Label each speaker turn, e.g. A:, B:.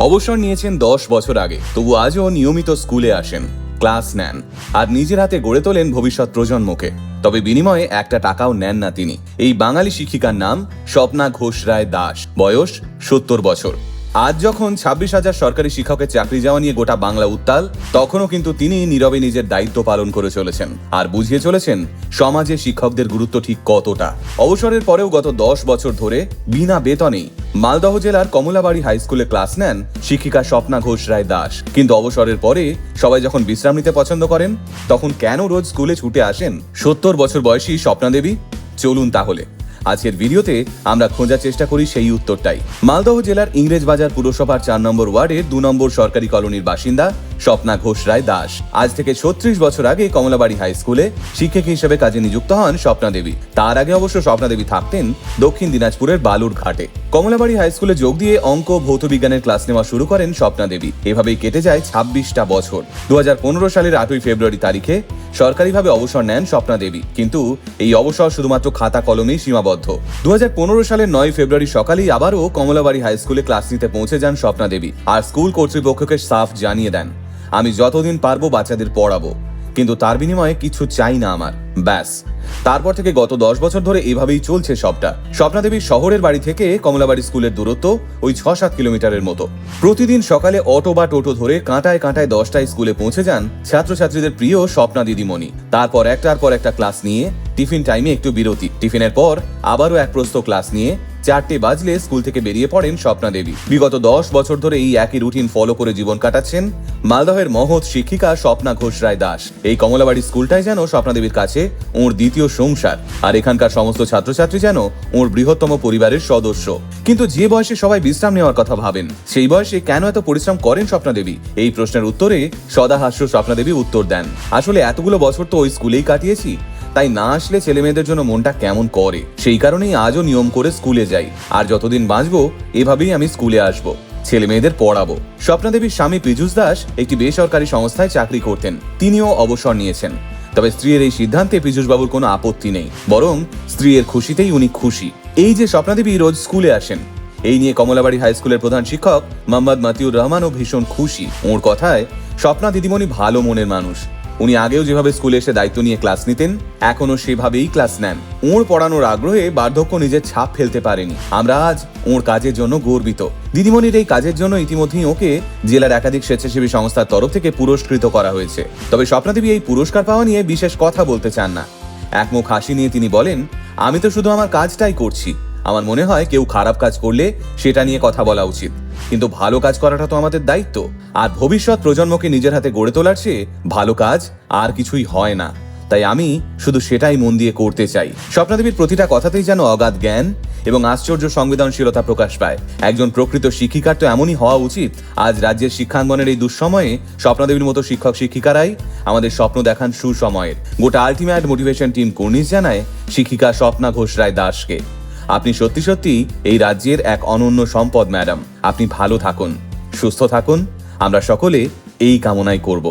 A: অবসর নিয়েছেন দশ বছর আগে, তবু আজও নিয়মিত স্কুলে আসেন, ক্লাস নেন, আর নিজের হাতে গড়ে তোলেন ভবিষ্যৎ প্রজন্মকে। তবে বিনিময়ে একটা টাকাও নেন না তিনি। এই বাঙালি শিক্ষিকার নাম স্বপ্না ঘোষ রায় দাস, বয়স সত্তর বছর। আজ যখন ছাব্বিশ হাজার সরকারি শিক্ষকের চাকরি যাওয়া নিয়ে গোটা বাংলা উত্তাল, তখনও কিন্তু তিনি নীরবে নিজের দায়িত্ব পালন করে চলেছেন। আর বুঝিয়ে চলেছেন সমাজে শিক্ষকদের গুরুত্ব ঠিক কতটা। অবসরের পরেও গত দশ বছর ধরে বিনা বেতনেই মালদহ জেলার কমলাবাড়ি হাই স্কুলে ক্লাস নেন শিক্ষিকা স্বপ্না ঘোষ রায় দাস। কিন্তু অবসরের পরে সবাই যখন বিশ্রাম নিতে পছন্দ করেন, তখন কেন রোজ স্কুলে ছুটে আসেন? সত্তর বছর বয়সী স্বপ্না দেবী, চলুন তাহলে। আজকের ভিডিওতে আমরা খোঁজার চেষ্টা করি সেই উত্তরটাই। মালদহ জেলার ইংরেজ বাজার পুরসভার চার নম্বর ওয়ার্ডের দু নম্বর সরকারি কলোনির বাসিন্দা স্বপ্না ঘোষ রায় দাস। আজ থেকে ছত্রিশ বছর আগে কমলাবাড়ি হাই স্কুলে শিক্ষক হিসেবে কাজে নিযুক্ত হন স্বপ্না দেবী। তার আগে অবশ্য স্বপ্না দেবী থাকতেন দক্ষিণ দিনাজপুরের বালুর ঘাটে কমলাবাড়ি হাই স্কুলে যোগ দিয়ে অঙ্ক ভৌত বিজ্ঞানের ক্লাস নেওয়া শুরু করেন স্বপ্না দেবী। এভাবেই কেটে যায় ছাব্বিশটা বছর। দুহাজার পনেরো সালের আটই ফেব্রুয়ারি তারিখে সরকারিভাবে অবসর নেন স্বপ্না দেবী। কিন্তু এই অবসর শুধুমাত্র খাতা কলমেই সীমাবদ্ধ। দু হাজার পনেরো সালের নয় ফেব্রুয়ারি সকালেই আবারও কমলাবাড়ি হাই স্কুলে ক্লাস নিতে পৌঁছে যান স্বপ্না দেবী। আর স্কুল কর্তৃপক্ষকে সাফ জানিয়ে দেন। আমি যতদিন পারব বাচ্চাদের পড়াবো। কিন্তু তার বিনিময়ে কিছু চাই না আমার। ব্যাস। তারপর থেকে গত দশ বছর ধরে এভাবেই চলছে সবটা। স্বপ্না দেবীর শহরের বাড়ি থেকে কমলাবাড়ি স্কুলের দূরত্ব ওই ছ সাত কিলোমিটারের মতো। প্রতিদিন সকালে অটো বা টোটো ধরে কাঁটায় কাঁটায় দশটায় স্কুলে পৌঁছে যান ছাত্রছাত্রীদের প্রিয় স্বপ্না দিদিমণি। তারপর একটার পর একটা ক্লাস নিয়ে টিফিন টাইমে একটু বিরতি। টিফিনের পর আবারও এক প্রস্ত ক্লাস নিয়ে চারটে বাজলে স্কুল থেকে বেরিয়ে পড়েন স্বপ্না দেবী। বিগত দশ বছর ধরে এই একই রুটিন ফলো করে জীবন কাটাচ্ছেন মালদহের মহৎ শিক্ষিকা স্বপ্না ঘোষ রায় দাস। এই কমলাবাড়ি স্কুলটাই যেন স্বপ্না দেবীর কাছে ওর দ্বিতীয় সংসার, আর এখানকার সমস্ত ছাত্রছাত্রী যেন ওর বৃহত্তম পরিবারের সদস্য। কিন্তু যে বয়সে সবাই বিশ্রাম নেওয়ার কথা ভাবেন, সেই বয়সে কেন এত পরিশ্রম করেন স্বপ্না দেবী? এই প্রশ্নের উত্তরে সদাহাস্য স্বপ্না দেবী উত্তর দেন, আসলে এতগুলো বছর তো ওই স্কুলেই কাটিয়েছি তাই না আসলে ছেলে মেয়েদের জন্য মনটা কেমন করে? সেই কারণেই আজও নিয়ম করে স্কুলে যাই। আর যতদিন বাঁচবো, এভাবেই আমি স্কুলে আসব। ছেলে মেয়েদের পড়াবো। স্বপ্না দেবীর স্বামী পীযুষ দাস একটি বেসরকারি সংস্থায় চাকরি করতেন। তিনিও অবসর নিয়েছেন। তবে স্ত্রীর এই সিদ্ধান্তে পীযুষবাবুর কোনো আপত্তি নেই। বরং স্ত্রীর খুশিতেই উনি খুশি। এই যে স্বপ্না দেবী রোজ স্কুলে আসেন। এই নিয়ে কমলাবাড়ি হাই স্কুলের প্রধান শিক্ষক মোহাম্মদ মাতিউর রহমানও ভীষণ খুশি। ওর কথায়, স্বপ্না দিদিমণি ভালো মনের মানুষ। উনি আগেও যেভাবে স্কুলে এসে দায়িত্ব নিয়ে ক্লাস নিতেন এখনও সেভাবেই ক্লাস নেন। ওর পড়ানোর আগ্রহে বার্ধক্য নিজের ছাপ ফেলতে পারেনি। আমরা আজ ওর কাজের জন্য গর্বিত। দিদিমণির এই কাজের জন্য ইতিমধ্যেই ওকে জেলার একাধিক স্বেচ্ছাসেবী সংস্থার তরফ থেকে পুরস্কৃত করা হয়েছে। তবে স্বপ্নাদেবী এই পুরস্কার পাওয়া নিয়ে বিশেষ কথা বলতে চান না। একমুখ হাসি নিয়ে তিনি বলেন, আমি তো শুধু আমার কাজটাই করছি। আমার মনে হয় কেউ খারাপ কাজ করলে সেটা নিয়ে কথা বলা উচিত। কিন্তু ভালো কাজ করাটা তো আমাদের দায়িত্ব। আর ভবিষ্যৎ প্রজন্মকে নিজের হাতে গড়ে তোলার চেয়ে ভালো কাজ আর কিছুই হয় না। তাই আমি শুধু সেটাই মন দিয়ে করতে চাই। স্বপ্নাদেবীর প্রতিটা কথাতেই যেন অগাধ জ্ঞান এবং আশ্চর্য সংবেদনশীলতা প্রকাশ পায়। একজন প্রকৃত শিক্ষিকার তো এমনই হওয়া উচিত, আজ রাজ্যের শিক্ষাঙ্গনের এই দুঃসময়ে স্বপ্নাদেবীর মতো শিক্ষক শিক্ষিকারাই আমাদের স্বপ্ন দেখান সুসময়ের। গোটা আলটিমেট মোটিভেশন টিম কর্নিশ জানায়, শিক্ষিকা স্বপ্না ঘোষ রায় দাসকে। আপনি সত্যি সত্যি এই রাজ্যের এক অনন্য সম্পদ, ম্যাডাম। আপনি ভালো থাকুন, সুস্থ থাকুন। আমরা সকলে এই কামনাই করব।